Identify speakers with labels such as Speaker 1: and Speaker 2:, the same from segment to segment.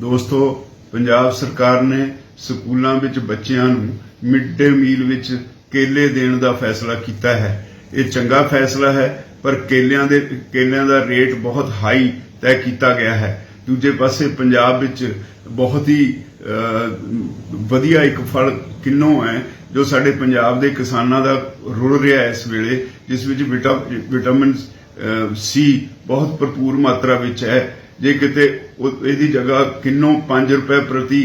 Speaker 1: ਦੋਸਤੋ, ਪੰਜਾਬ ਸਰਕਾਰ ਨੇ ਸਕੂਲਾਂ ਵਿੱਚ ਬੱਚਿਆਂ ਨੂੰ ਮਿਡ ਡੇ ਮੀਲ ਵਿੱਚ ਕੇਲੇ ਦੇਣ ਦਾ ਫੈਸਲਾ ਕੀਤਾ ਹੈ। ਇਹ ਚੰਗਾ ਫੈਸਲਾ ਹੈ, ਪਰ ਕੇਲਿਆਂ ਦੇ, ਕੇਲਿਆਂ ਦਾ ਰੇਟ ਬਹੁਤ ਹਾਈ ਤੈਅ ਕੀਤਾ ਗਿਆ ਹੈ। ਦੂਜੇ ਪਾਸੇ ਪੰਜਾਬ ਵਿੱਚ ਬਹੁਤ ਹੀ ਵਧੀਆ ਇੱਕ ਫਲ ਕਿੰਨੋ ਹੈ, ਜੋ ਸਾਡੇ ਪੰਜਾਬ ਦੇ ਕਿਸਾਨਾਂ ਦਾ ਰੁਲ ਰਿਹਾ ਇਸ ਵੇਲੇ, ਜਿਸ ਵਿੱਚ ਵਿਟਾ- ਵਿਟਾਮਿਨ ਸੀ ਬਹੁਤ ਭਰਪੂਰ ਮਾਤਰਾ ਵਿੱਚ ਹੈ। ਜੇ ਕਿਤੇ ਇਹਦੀ ਜਗ੍ਹਾ ਕਿੰਨੋ 5 ਰੁਪਏ ਪ੍ਰਤੀ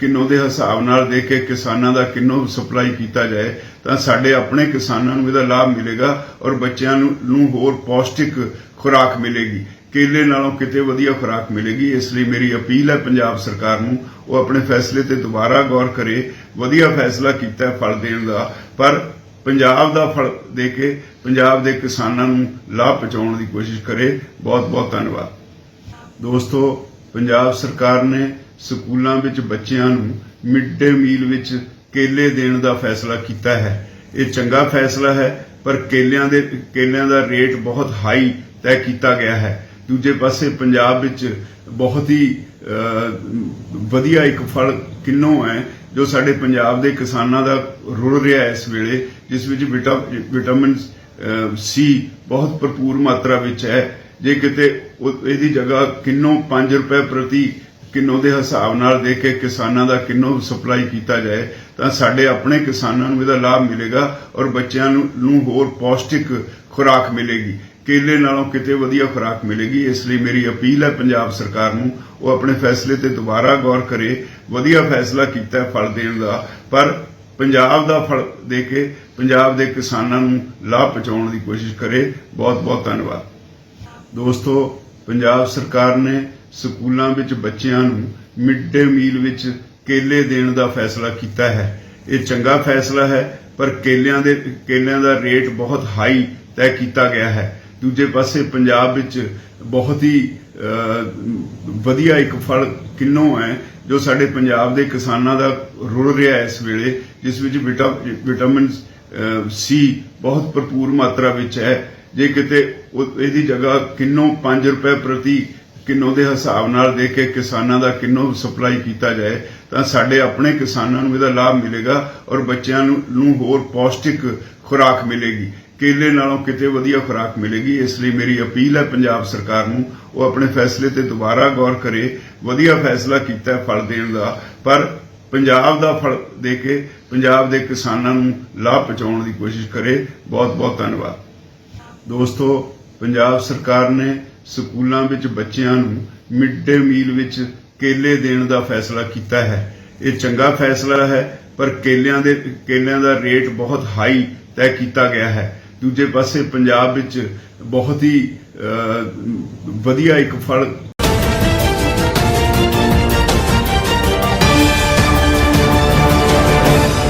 Speaker 1: ਕਿੰਨੋ ਦੇ ਹਿਸਾਬ ਨਾਲ ਦੇ ਕੇ ਕਿਸਾਨਾਂ ਦਾ ਕਿੰਨੋ ਸਪਲਾਈ ਕੀਤਾ ਜਾਏ, ਤਾਂ ਸਾਡੇ ਆਪਣੇ ਕਿਸਾਨਾਂ ਨੂੰ ਇਹਦਾ ਲਾਭ ਮਿਲੇਗਾ ਔਰ ਬੱਚਿਆਂ ਨੂੰ ਹੋਰ ਪੌਸ਼ਟਿਕ ਖੁਰਾਕ ਮਿਲੇਗੀ। ਕੇਲੇ ਨਾਲੋਂ ਕਿਤੇ ਵਧੀਆ ਖੁਰਾਕ ਮਿਲੇਗੀ, ਇਸ ਲਈ ਮੇਰੀ ਅਪੀਲ ਹੈ ਪੰਜਾਬ ਸਰਕਾਰ ਨੂੰ, ਉਹ ਆਪਣੇ ਫੈਸਲੇ ਤੇ ਦੁਬਾਰਾ ਗੌਰ ਕਰੇ, ਵਧੀਆ ਫੈਸਲਾ ਕੀਤਾ ਫਲ ਦੇਣ ਦਾ, ਪਰ ਪੰਜਾਬ ਦਾ ਫਲ ਦੇ ਕੇ, ਪੰਜਾਬ ਦੇ ਕਿਸਾਨਾਂ ਨੂੰ ਲਾਭ ਪਹੁੰਚਾਉਣ ਦੀ ਕੋਸ਼ਿਸ਼ ਕਰੇ। ਬਹੁਤ ਬਹੁਤ ਧੰਨਵਾਦ। ਦੋਸਤੋ, ਪੰਜਾਬ ਸਰਕਾਰ ਨੇ ਸਕੂਲਾਂ ਵਿੱਚ ਬੱਚਿਆਂ ਨੂੰ ਮਿਡ ਡੇ ਮੀਲ ਵਿੱਚ ਕੇਲੇ ਦੇਣ ਦਾ ਫੈਸਲਾ ਕੀਤਾ ਹੈ। ਇਹ ਚੰਗਾ ਫੈਸਲਾ ਹੈ, ਪਰ ਕੇਲਿਆਂ ਦੇ, ਕੇਲਿਆਂ ਦਾ ਰੇਟ ਬਹੁਤ ਹਾਈ ਤੈਅ ਕੀਤਾ ਗਿਆ ਹੈ। ਦੂਜੇ ਪਾਸੇ ਪੰਜਾਬ ਵਿੱਚ ਬਹੁਤ ਹੀ ਵਧੀਆ ਇੱਕ ਫਲ ਕਿੰਨੋ ਹੈ, ਜੋ ਸਾਡੇ ਪੰਜਾਬ ਦੇ ਕਿਸਾਨਾਂ ਦਾ ਰੁਲ ਰਿਹਾ ਹੈ ਇਸ ਵੇਲੇ, ਜਿਸ ਵਿੱਚ ਵਿਟਾ- ਵਿਟਾਮਿਨ ਸੀ ਬਹੁਤ ਭਰਪੂਰ ਮਾਤਰਾ ਵਿੱਚ ਹੈ। ਜੇ ਕਿਤੇ ਇਹਦੀ ਜਗ੍ਹਾ ਕਿੰਨੋ 5 ਰੁਪਏ ਪ੍ਰਤੀ ਕਿੰਨੋ ਦੇ ਹਿਸਾਬ ਨਾਲ ਦੇ ਕੇ ਕਿਸਾਨਾਂ ਦਾ ਕਿੰਨੋ ਸਪਲਾਈ ਕੀਤਾ ਜਾਏ, ਤਾਂ ਸਾਡੇ ਆਪਣੇ ਕਿਸਾਨਾਂ ਨੂੰ ਇਹਦਾ ਲਾਭ ਮਿਲੇਗਾ ਔਰ ਬੱਚਿਆਂ ਨੂੰ ਹੋਰ ਪੌਸ਼ਟਿਕ ਖੁਰਾਕ ਮਿਲੇਗੀ। ਕੇਲੇ ਨਾਲੋਂ ਕਿਤੇ ਵਧੀਆ ਖੁਰਾਕ ਮਿਲੇਗੀ, ਇਸ ਲਈ ਮੇਰੀ ਅਪੀਲ ਹੈ ਪੰਜਾਬ ਸਰਕਾਰ ਨੂੰ, ਉਹ ਆਪਣੇ ਫੈਸਲੇ ਤੇ ਦੁਬਾਰਾ ਗੌਰ ਕਰੇ। ਵਧੀਆ ਫੈਸਲਾ ਕੀਤਾ ਫਲ ਦੇਣ ਦਾ, ਪਰ ਪੰਜਾਬ ਦਾ ਫਲ ਦੇ ਕੇ, ਪੰਜਾਬ ਦੇ ਕਿਸਾਨਾਂ ਨੂੰ ਲਾਭ ਪਹੁੰਚਾਉਣ ਦੀ ਕੋਸ਼ਿਸ਼ ਕਰੇ। ਬਹੁਤ ਬਹੁਤ ਧੰਨਵਾਦ। ਦੋਸਤੋ, ਪੰਜਾਬ ਸਰਕਾਰ ਨੇ ਸਕੂਲਾਂ ਵਿੱਚ ਬੱਚਿਆਂ ਨੂੰ ਮਿਡ ਡੇ ਮੀਲ ਵਿੱਚ ਕੇਲੇ ਦੇਣ ਦਾ ਫੈਸਲਾ ਕੀਤਾ ਹੈ। ਇਹ ਚੰਗਾ ਫੈਸਲਾ ਹੈ, ਪਰ ਕੇਲਿਆਂ ਦੇ, ਕੇਲਿਆਂ ਦਾ ਰੇਟ ਬਹੁਤ ਹਾਈ ਤੈਅ ਕੀਤਾ ਗਿਆ ਹੈ। ਦੂਜੇ ਪਾਸੇ ਪੰਜਾਬ ਵਿੱਚ ਬਹੁਤ ਹੀ ਵਧੀਆ ਇੱਕ ਫਲ ਕਿੰਨੋ ਹੈ, ਜੋ ਸਾਡੇ ਪੰਜਾਬ ਦੇ ਕਿਸਾਨਾਂ ਦਾ ਰੁਲ ਰਿਹਾ ਹੈ ਇਸ ਵੇਲੇ, ਜਿਸ ਵਿੱਚ ਵਿਟਾ- ਵਿਟਾਮਿਨ ਸੀ ਬਹੁਤ ਭਰਪੂਰ ਮਾਤਰਾ ਵਿੱਚ ਹੈ। ਜੇ ਕਿਤੇ ਇਹਦੀ ਜਗ੍ਹਾ ਕਿੰਨੋ 5 ਰੁਪਏ ਪ੍ਰਤੀ ਕਿੰਨੋ ਦੇ ਹਿਸਾਬ ਨਾਲ ਦੇ ਕੇ ਕਿਸਾਨਾਂ ਦਾ ਕਿੰਨੋ ਸਪਲਾਈ ਕੀਤਾ ਜਾਏ, ਤਾਂ ਸਾਡੇ ਆਪਣੇ ਕਿਸਾਨਾਂ ਨੂੰ ਇਹਦਾ ਲਾਭ ਮਿਲੇਗਾ ਔਰ ਬੱਚਿਆਂ ਨੂੰ ਨੂੰ ਹੋਰ ਪੌਸ਼ਟਿਕ ਖੁਰਾਕ ਮਿਲੇਗੀ। ਕੇਲੇ ਨਾਲੋਂ ਕਿਤੇ ਵਧੀਆ ਖੁਰਾਕ ਮਿਲੇਗੀ। ਇਸ ਲਈ ਮੇਰੀ ਅਪੀਲ ਹੈ ਪੰਜਾਬ ਸਰਕਾਰ ਨੂੰ, ਉਹ ਆਪਣੇ ਫੈਸਲੇ ਤੇ ਦੁਬਾਰਾ ਗੌਰ ਕਰੇ। ਵਧੀਆ ਫੈਸਲਾ ਕੀਤਾ ਹੈ ਫਲ ਦੇਣ ਦਾ, ਪਰ ਪੰਜਾਬ ਦਾ ਫਲ ਦੇ ਕੇ, ਪੰਜਾਬ ਦੇ ਕਿਸਾਨਾਂ ਨੂੰ ਲਾਭ ਪਹੁੰਚਾਉਣ ਦੀ ਕੋਸ਼ਿਸ਼ ਕਰੇ। ਬਹੁਤ ਬਹੁਤ ਧੰਨਵਾਦ। ਦੋਸਤੋ, ਪੰਜਾਬ ਸਰਕਾਰ ਨੇ ਸਕੂਲਾਂ ਵਿੱਚ ਬੱਚਿਆਂ ਨੂੰ ਮਿਡ ਡੇ ਮੀਲ ਵਿੱਚ ਕੇਲੇ ਦੇਣ ਦਾ ਫੈਸਲਾ ਕੀਤਾ ਹੈ। ਇਹ ਚੰਗਾ ਫੈਸਲਾ ਹੈ, ਪਰ ਕੇਲਿਆਂ ਦੇ, ਕੇਲਿਆਂ ਦਾ ਰੇਟ ਬਹੁਤ ਹਾਈ ਤੈਅ ਕੀਤਾ ਗਿਆ ਹੈ। ਦੂਜੇ ਪਾਸੇ ਪੰਜਾਬ ਵਿੱਚ ਬਹੁਤ ਹੀ ਵਧੀਆ ਇੱਕ ਫਲ